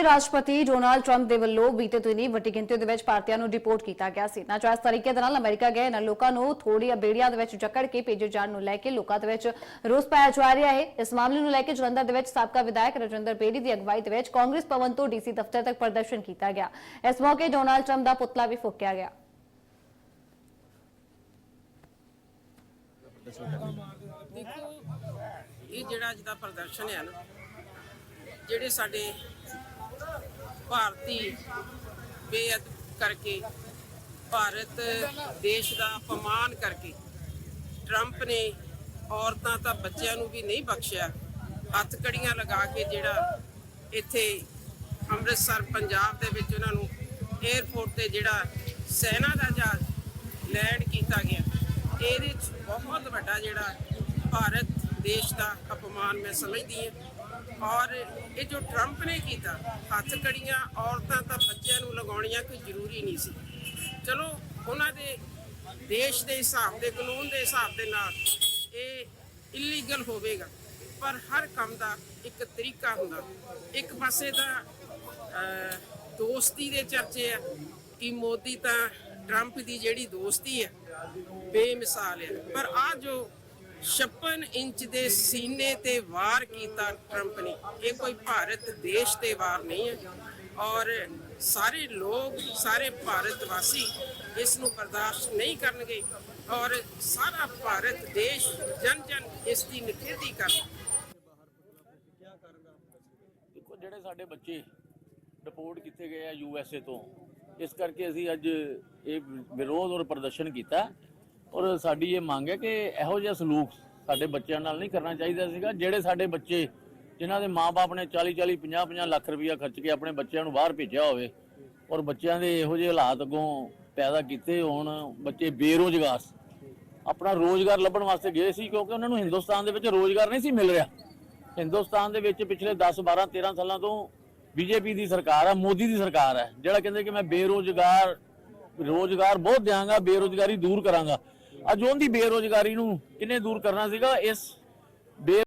ਦੇ ਰਾਸ਼ਟਰਪਤੀ Donald Trump ਦੇ ਵੱਲੋਂ ਬੀਤੇ ਦਿਨੀ ਵੱਡੀ ਗਿਣਤੀ ਦੇ ਵਿੱਚ ਭਾਰਤੀਆਂ ਨੂੰ ਡਿਪੋਰਟ ਕੀਤਾ ਗਿਆ ਸੀ। ਨਾ ਜੋ ਤਰੀਕੇ ਦੇ ਨਾਲ ਅਮਰੀਕਾ ਗਏ ਇਹਨਾਂ ਲੋਕਾਂ ਨੂੰ ਥੋੜੀ ਬੇੜੀਆਂ ਦੇ ਵਿੱਚ ਜਕੜ ਕੇ ਭੇਜੇ ਜਾਣ ਨੂੰ ਲੈ ਕੇ ਲੋਕਾਂ ਦੇ ਵਿੱਚ ਰੋਸ ਪਾਇਆ ਜਾ ਰਿਹਾ ਹੈ। ਇਸ ਮਾਮਲੇ ਨੂੰ ਲੈ ਕੇ ਜਲੰਧਰ ਦੇ ਵਿੱਚ ਸਾਬਕਾ ਵਿਧਾਇਕ ਰਜਿੰਦਰ ਬੇੜੀ ਦੀ ਅਗਵਾਈ ਦੇ ਵਿੱਚ ਕਾਂਗਰਸ ਭਵਨ ਤੋਂ ਡੀਸੀ ਦਫ਼ਤਰ ਤੱਕ ਪ੍ਰਦਰਸ਼ਨ ਕੀਤਾ ਗਿਆ। ਇਸ ਮੌਕੇ ਡੋਨਾਲਡ ਟਰੰਪ ਦਾ ਪੁਤਲਾ ਵੀ ਫੂਕਿਆ ਗਿਆ। ਦੇਖੋ, ਇਹ ਜਿਹੜਾ ਅੱਜ ਦਾ ਪ੍ਰਦਰਸ਼ਨ ਹੈ ਨਾ, ਜਿਹੜੇ ਸਾਡੇ ਭਾਰਤੀ ਬੇਅਦ ਕਰਕੇ, ਭਾਰਤ ਦੇਸ਼ ਦਾ ਅਪਮਾਨ ਕਰਕੇ ਟਰੰਪ ਨੇ ਔਰਤਾਂ ਤਾਂ ਬੱਚਿਆਂ ਨੂੰ ਵੀ ਨਹੀਂ ਬਖਸ਼ਿਆ। ਹੱਥਕੜੀਆਂ ਲਗਾ ਕੇ ਜਿਹੜਾ ਇੱਥੇ ਅੰਮ੍ਰਿਤਸਰ, ਪੰਜਾਬ ਦੇ ਵਿੱਚ ਉਹਨਾਂ ਨੂੰ 에ਅਰਪੋਰਟ ਤੇ ਜਿਹੜਾ ਸੈਨਾ ਦਾ ਜਹਾਜ਼ ਲੈਂਡ ਕੀਤਾ ਗਿਆ। ਇਹਦੇ 'ਚ ਬਹੁਤ ਵੱਡਾ ਜਿਹੜਾ ਭਾਰਤ ਦੇਸ਼ ਦਾ ਅਪਮਾਨ ਮੈਂ ਸਮਝਦੀ ਹਾਂ। ਔਰ ਇਹ ਜੋ ਟਰੰਪ ਨੇ ਕੀਤਾ, ਹੱਥ ਕੜੀਆਂ, ਔਰਤਾਂ ਤਾਂ ਬੱਚਿਆਂ ਨੂੰ ਲਗਾਉਣੀਆਂ ਕੋਈ ਜ਼ਰੂਰੀ ਨਹੀਂ ਸੀ। ਚਲੋ, ਉਹਨਾਂ ਦੇ ਦੇਸ਼ ਦੇ ਹਿਸਾਬ ਦੇ, ਕਾਨੂੰਨ ਦੇ ਹਿਸਾਬ ਦੇ ਨਾਲ ਇਹ ਇਲੀਗਲ ਹੋਵੇਗਾ। ਪਰ ਹਰ ਕੰਮ ਦਾ ਇੱਕ ਤਰੀਕਾ ਹੁੰਦਾ। ਇੱਕ ਪਾਸੇ ਤਾਂ ਦੋਸਤੀ ਦੇ ਚਰਚੇ ਆ ਕਿ ਮੋਦੀ ਤਾਂ ਟਰੰਪ ਦੀ ਜਿਹੜੀ ਦੋਸਤੀ ਹੈ, ਬੇਮਿਸਾਲ ਹੈ। ਪਰ ਆ ਜੋ 56 ਇੰਚ ਦੇ ਸੀਨੇ ਤੇ ਵਾਰ ਕੀਤਾ ਟਰੰਪ ਨੇ। ਇਹ ਕੋਈ ਭਾਰਤ ਦੇਸ਼ ਤੇ ਵਾਰ ਨਹੀਂ ਹੈ। ਔਰ ਸਾਰੇ ਲੋਕ, ਸਾਰੇ ਭਾਰਤ ਵਾਸੀ ਇਸ ਨੂੰ ਬਰਦਾਸ਼ਤ ਨਹੀਂ ਕਰਨਗੇ। ਔਰ ਸਾਰਾ ਭਾਰਤ ਦੇਸ਼ ਜਨ ਜਨ ਇਸ ਦੀ ਨਿਖੇਧੀ ਕਰਦਾ ਦੇਖੋ, ਜਿਹੜੇ ਸਾਡੇ ਬੱਚੇ ਡਿਪੋਰਟ ਕੀਤੇ ਗਏ ਆ ਯੂ ਐਸ ਏ ਤੋਂ, ਇਸ ਕਰਕੇ ਅਸੀਂ ਅੱਜ ਇਹ ਵਿਰੋਧ ਔਰ ਪ੍ਰਦਰਸ਼ਨ ਕੀਤਾ। ਔਰ ਸਾਡੀ ਇਹ ਮੰਗ ਹੈ ਕਿ ਇਹੋ ਜਿਹਾ ਸਲੂਕ ਸਾਡੇ ਬੱਚਿਆਂ ਨਾਲ ਨਹੀਂ ਕਰਨਾ ਚਾਹੀਦਾ ਸੀਗਾ। ਜਿਹੜੇ ਸਾਡੇ ਬੱਚੇ, ਜਿਨ੍ਹਾਂ ਦੇ ਮਾਪੇ ਨੇ 40 40 50 50 ਲੱਖ ਰੁਪਇਆ ਖਰਚ ਕੇ ਆਪਣੇ ਬੱਚਿਆਂ ਨੂੰ ਬਾਹਰ ਭੇਜਿਆ ਹੋਵੇ ਔਰ ਬੱਚਿਆਂ ਦੇ ਇਹੋ ਜਿਹੇ ਹਾਲਾਤ ਅੱਗੋਂ ਪੈਦਾ ਕੀਤੇ ਹੋਣ, ਬੱਚੇ ਬੇਰੋਜ਼ਗਾਰ ਆਪਣਾ ਰੋਜ਼ਗਾਰ ਲੱਭਣ ਵਾਸਤੇ ਗਏ ਸੀ ਕਿਉਂਕਿ ਉਹਨਾਂ ਨੂੰ ਹਿੰਦੁਸਤਾਨ ਦੇ ਵਿੱਚ ਰੋਜ਼ਗਾਰ ਨਹੀਂ ਸੀ ਮਿਲ ਰਿਹਾ। ਹਿੰਦੁਸਤਾਨ ਦੇ ਵਿੱਚ ਪਿਛਲੇ 10 12 13 ਸਾਲਾਂ ਤੋਂ ਬੀਜੇਪੀ ਦੀ ਸਰਕਾਰ ਹੈ ਮੋਦੀ ਦੀ ਸਰਕਾਰ ਹੈ ਜਿਹੜਾ ਕਹਿੰਦੇ ਕਿ ਮੈਂ ਬੇਰੋਜ਼ਗਾਰ, ਰੋਜ਼ਗਾਰ ਬਹੁਤ ਦਿਆਂਗਾ, ਬੇਰੋਜ਼ਗਾਰੀ ਦੂਰ ਕਰਾਂਗਾ। ਅੱਜ ਉਹਦੀ ਬੇਰੋਜ਼ਗਾਰੀ ਨੂੰ ਕਿਹਨੇ ਦੂਰ ਕਰਨਾ ਸੀਗਾ? ਇਸ ਬੇ